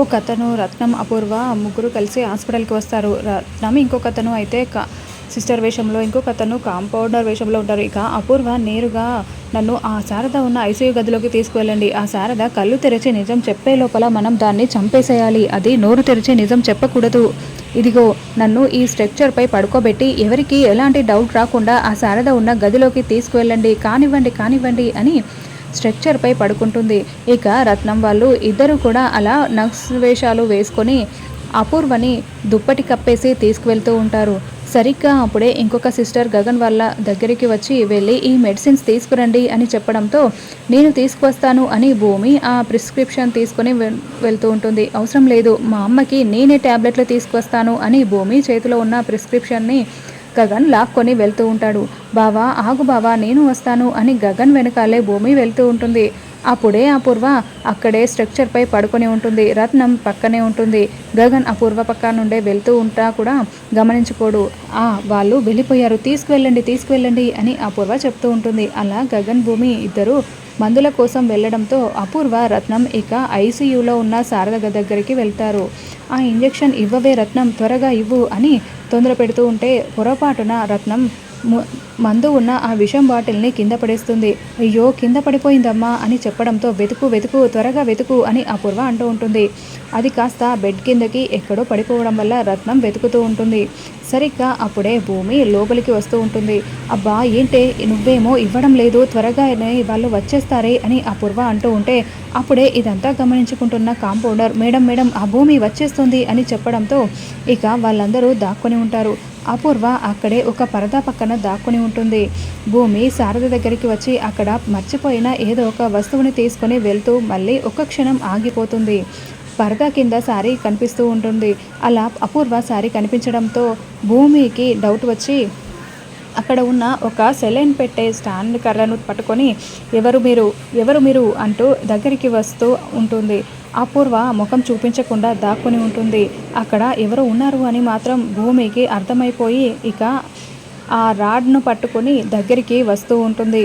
ఒక అతను రత్నం అపూర్వ ముగ్గురు కలిసి హాస్పిటల్కి వస్తారు. రత్నం ఇంకొక అతను అయితే కా సిస్టర్ వేషంలో ఇంకొక అతను కాంపౌండర్ వేషంలో ఉంటారు. ఇక అపూర్వ నేరుగా నన్ను ఆ శారద ఉన్న ఐసీయూ గదిలోకి తీసుకువెళ్ళండి. ఆ శారద కళ్ళు తెరిచి నిజం చెప్పే లోపల మనం దాన్ని చంపేసేయాలి. అది నోరు తెరిచి నిజం చెప్పకూడదు. ఇదిగో నన్ను ఈ స్ట్రక్చర్పై పడుకోబెట్టి ఎవరికి ఎలాంటి డౌట్ రాకుండా ఆ శారద ఉన్న గదిలోకి తీసుకువెళ్ళండి. కానివ్వండి కానివ్వండి అని స్ట్రక్చర్పై పడుకుంటుంది. ఇక రత్నం వాళ్ళు ఇద్దరు కూడా అలా నక్స్ వేషాలు వేసుకొని అపూర్వని దుప్పటి కప్పేసి తీసుకువెళ్తూ ఉంటారు. సరిగ్గా అప్పుడే ఇంకొక సిస్టర్ గగన్ వాళ్ళ దగ్గరికి వచ్చి వెళ్ళి ఈ మెడిసిన్స్ తీసుకురండి అని చెప్పడంతో నేను తీసుకువస్తాను అని భూమి ఆ ప్రిస్క్రిప్షన్ తీసుకొని వె- వెళ్తూ ఉంటుంది. అవసరం లేదు మా అమ్మకి నేనే ట్యాబ్లెట్లు తీసుకువస్తాను అని భూమి చేతిలో ఉన్న ప్రిస్క్రిప్షన్ని గగన్ లాక్కొని వెళ్తూ ఉంటాడు. బావా ఆగు బావా నేను వస్తాను అని గగన్ వెనకాలే భూమి వెళ్తూ ఉంటుంది. అప్పుడే అపూర్వ అక్కడే స్ట్రక్చర్పై పడుకొని ఉంటుంది. రత్నం పక్కనే ఉంటుంది. గగన్ అపూర్వ పక్క నుండే వెళ్తూ ఉంటా కూడా గమనించుకోడు. ఆ వాళ్ళు వెళ్ళిపోయారు. తీసుకువెళ్ళండి తీసుకువెళ్ళండి అని అపూర్వ చెప్తూ ఉంటుంది. అలా గగన్ భూమి ఇద్దరు మందుల కోసం వెళ్ళడంతో అపూర్వ రత్నం ఇక ఐసీయూలో ఉన్న శారద దగ్గరికి వెళ్తారు. ఆ ఇంజెక్షన్ ఇవ్వవే రత్నం త్వరగా ఇవ్వు అని తొందర పెడుతూ ఉంటే పొరపాటున రత్నం మందు ఉన్న ఆ విషం బాటిల్ని కింద పడేస్తుంది. అయ్యో కింద పడిపోయిందమ్మా అని చెప్పడంతో వెతుకు వెతుకు త్వరగా వెతుకు అని అపూర్వ అంటూ ఉంటుంది. అది కాస్త బెడ్ కిందకి ఎక్కడో పడిపోవడం వల్ల రత్నం వెతుకుతూ ఉంటుంది. సరిగ్గా అప్పుడే భూమి లోపలికి వస్తూ ఉంటుంది. అబ్బా ఏంటే నువ్వేమో ఇవ్వడం లేదు త్వరగా వాళ్ళు వచ్చేస్తారే అని అపూర్వ అంటూ ఉంటే అప్పుడే ఇదంతా గమనించుకుంటున్న కాంపౌండర్ మేడం మేడం ఆ భూమి వచ్చేస్తుంది అని చెప్పడంతో ఇక వాళ్ళందరూ దాక్కుని ఉంటారు. అపూర్వ అక్కడే ఒక పరదా పక్కన దాక్కుని ఉంటుంది. భూమి శారద దగ్గరికి వచ్చి అక్కడ మర్చిపోయిన ఏదో ఒక వస్తువుని తీసుకొని వెళ్తూ మళ్ళీ ఒక క్షణం ఆగిపోతుంది. పరదా కింద శారీ కనిపిస్తూ ఉంటుంది. అలా అపూర్వ శారీ కనిపించడంతో భూమికి డౌట్ వచ్చి అక్కడ ఉన్న ఒక సెలైన్ పెట్టే స్టాండ్ కర్రను పట్టుకొని ఎవరు మీరు ఎవరు మీరు అంటూ దగ్గరికి వస్తూ ఉంటుంది. అపూర్వ ముఖం చూపించకుండా దాక్కుని ఉంటుంది. అక్కడ ఎవరు ఉన్నారు అని మాత్రం భూమికి అర్థమైపోయి ఇక ఆ రాడ్ను పట్టుకొని దగ్గరికి వస్తూ ఉంటుంది.